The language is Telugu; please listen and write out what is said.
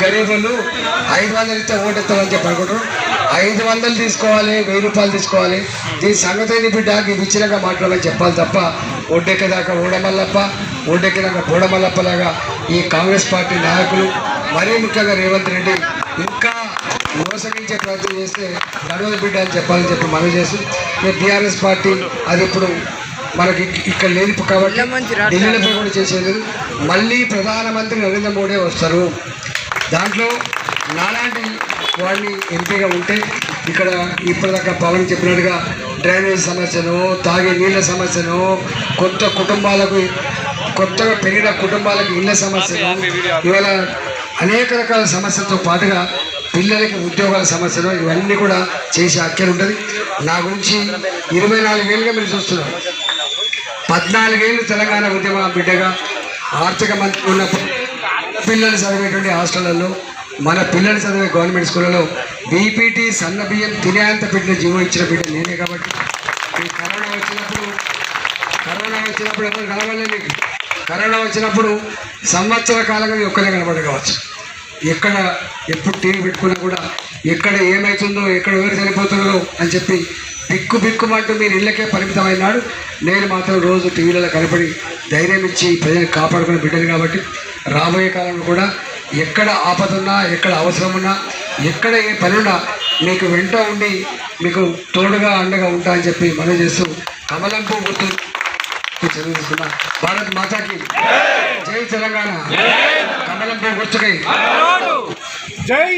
గరీబులు ఐదు వందలు ఇస్తే ఓటెత్తామని చెప్పి అనుకుంటారు. ఐదు వందలు తీసుకోవాలి వెయ్యి రూపాయలు తీసుకోవాలి. దీని సంగతి బిడ్డ? ఇది ఇచ్చినాక మాట్లాడమని చెప్పాలి తప్ప ఒడ్డెక్కేదాకా ఓడమల్లప్ప ఒడ్డెక్కినాక బోడమల్లప్ప లాగా ఈ కాంగ్రెస్ పార్టీ నాయకులు మరీ ముఖ్యంగా రేవంత్ రెడ్డి ఇంకా మోసగించే ప్రయత్నం చేస్తే నడవదు బిడ్డ అని చెప్పాలని చెప్పి మనం చేసి టీఆర్ఎస్ పార్టీ అది ఇప్పుడు మనకి ఇక్- ఇక్కడ లేదు కాబట్టి ఢిల్లీలో కూడా చేసేది మళ్ళీ ప్రధానమంత్రి నరేంద్ర మోడీ వస్తారు. దాంట్లో నాలాంటి వాడిని ఎంపీగా ఉంటే ఇక్కడ ఇప్పటిదాకా పవన్ చెప్పినట్టుగా డ్రైనేజ్ సమస్యను తాగే నీళ్ళ సమస్యను కొత్త కుటుంబాలకు కొత్తగా పెరిగిన కుటుంబాలకు ఇళ్ళ సమస్యలు ఇవాళ అనేక రకాల సమస్యలతో పాటుగా పిల్లలకి ఉద్యోగాల సమస్యలు ఇవన్నీ కూడా చేసే అక్కలు ఉంటుంది. నా గురించి ఇరవై నాలుగేళ్ళుగా మీరు చూస్తున్నారు. పద్నాలుగేళ్ళు తెలంగాణ ఉద్యమ బిడ్డగా ఆర్థిక మంత్రి ఉన్నప్పుడు పిల్లలు చదివేటువంటి హాస్టళ్ళలో మన పిల్లలు చదివే గవర్నమెంట్ స్కూళ్ళలో బీపీటీ సన్న బియ్యం తినేంత పెట్టిన జీవో ఇచ్చిన బిడ్డ నేనే కాబట్టి. ఈ కరోనా వచ్చినప్పుడు కరోనా వచ్చినప్పుడు ఎవరు కనబడలే కరోనా వచ్చినప్పుడు సంవత్సర కాలంగా ఒక్కరే కనబడకవచ్చు ఎక్కడ ఎప్పుడు టీవీ పెట్టుకున్నా కూడా ఎక్కడ ఏమవుతుందో ఎక్కడ ఎవరు చనిపోతున్నారో అని చెప్పి బిక్కు బిక్కుమంటూ మీరు ఇళ్ళకే పరిమితమైనాడు. నేను మాత్రం రోజు టీవీలలో కనపడి ధైర్యం ఇచ్చి ప్రజలు కాపాడుకున్న బిడ్డలు కాబట్టి రాబోయే కాలంలో కూడా ఎక్కడ ఆపదున్నా ఎక్కడ అవసరం ఉన్నా ఎక్కడ ఏ పనున్నా మీకు వెంట ఉండి మీకు తోడుగా అండగా ఉంటా అని చెప్పి మనం చేస్తూ కమలంపు గుర్తు చదువుతున్నా భారత్ మాతాకి జై తెలంగాణ. కమలంపు గుర్తుకై. జై